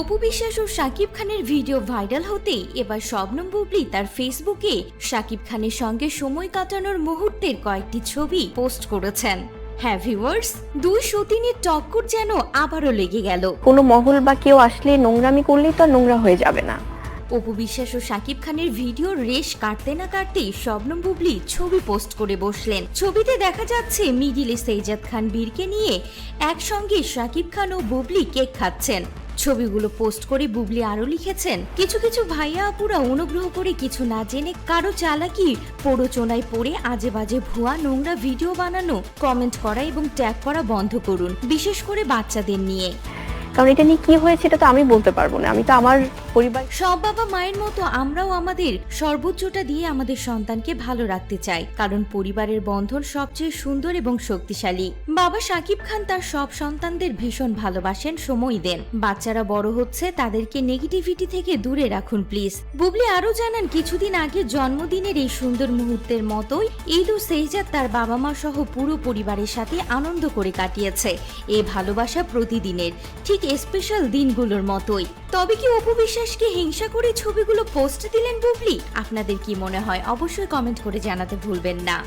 অপু বিশ্বাস ও শাকিব খানের video viral হতেই এবার শবনম বুবলি তার ফেসবুকে। শাকিব খানের সঙ্গে সময় কাটানোর মুহূর্তের কয়েকটি ছবি পোস্ট করেছেন। হ্যাঁ ভিউয়ার্স, দুই সতীনের টক্কর যেন আবারও লেগে গেল। কোনো মহল বা কেউ আসলে নোংরামি করলেই তো নোংরা হয়ে যাবে না। অপু বিশ্বাস ও শাকিব খানের ভিডিওর রেশ কাটতে না কাটতেই শবনম বুবলি ছবি পোস্ট করে বসলেন। ছবিতে দেখা যাচ্ছে মিডিলে সেইজাদ খান বীরকে নিয়ে একসঙ্গে শাকিব খান ও বুবলি কেক খাচ্ছেন। ছবিগুলো পোস্ট করে বুবলি আরও লিখেছেন, কিছু কিছু ভাইয়া আপুরা অনুগ্রহ করে কিছু না জেনে কারও চালাকি, প্ররোচনায় পড়ে আজে বাজে ভুয়া নোংরা ভিডিও বানানো, কমেন্ট করা এবং ট্যাগ করা বন্ধ করুন, বিশেষ করে বাচ্চাদের নিয়ে। কারণ এটা নিয়ে কি হয়েছে এটা তো আমি বলতে পারব না। আমি তো আমার পরিবার। সব বাবা মায়ের মতো আমরাও আমাদের সর্বোচ্চটা দিয়ে আমাদের সন্তানকে ভালো রাখতে চাই, কারণ পরিবারের বন্ধন সবচেয়ে সুন্দর এবং শক্তিশালী। বাবা সাকিব খান তার সব সন্তানদের ভীষণ ভালোবাসেন সময় দেন। বাচ্চারা বড় হচ্ছে, তাদেরকে নেগেটিভিটি থেকে দূরে রাখুন প্লিজ বুবলি আরও জানান, কিছুদিন আগে জন্মদিনের এই সুন্দর মুহূর্তের মতোই ঈদ ও সেহজাদ তার বাবা মা সহ পুরো পরিবারের সাথে আনন্দ করে কাটিয়েছে। এ ভালোবাসা প্রতিদিনের, ঠিক স্পেশাল দিনগুলোর মতোই। তবে কি অপু বিশ্বাসকে হিংসা করে ছবিগুলো পোস্ট দিলেন বুবলি। আপনাদের কি মনে হয়? অবশ্যই কমেন্ট করে জানাতে ভুলবেন না।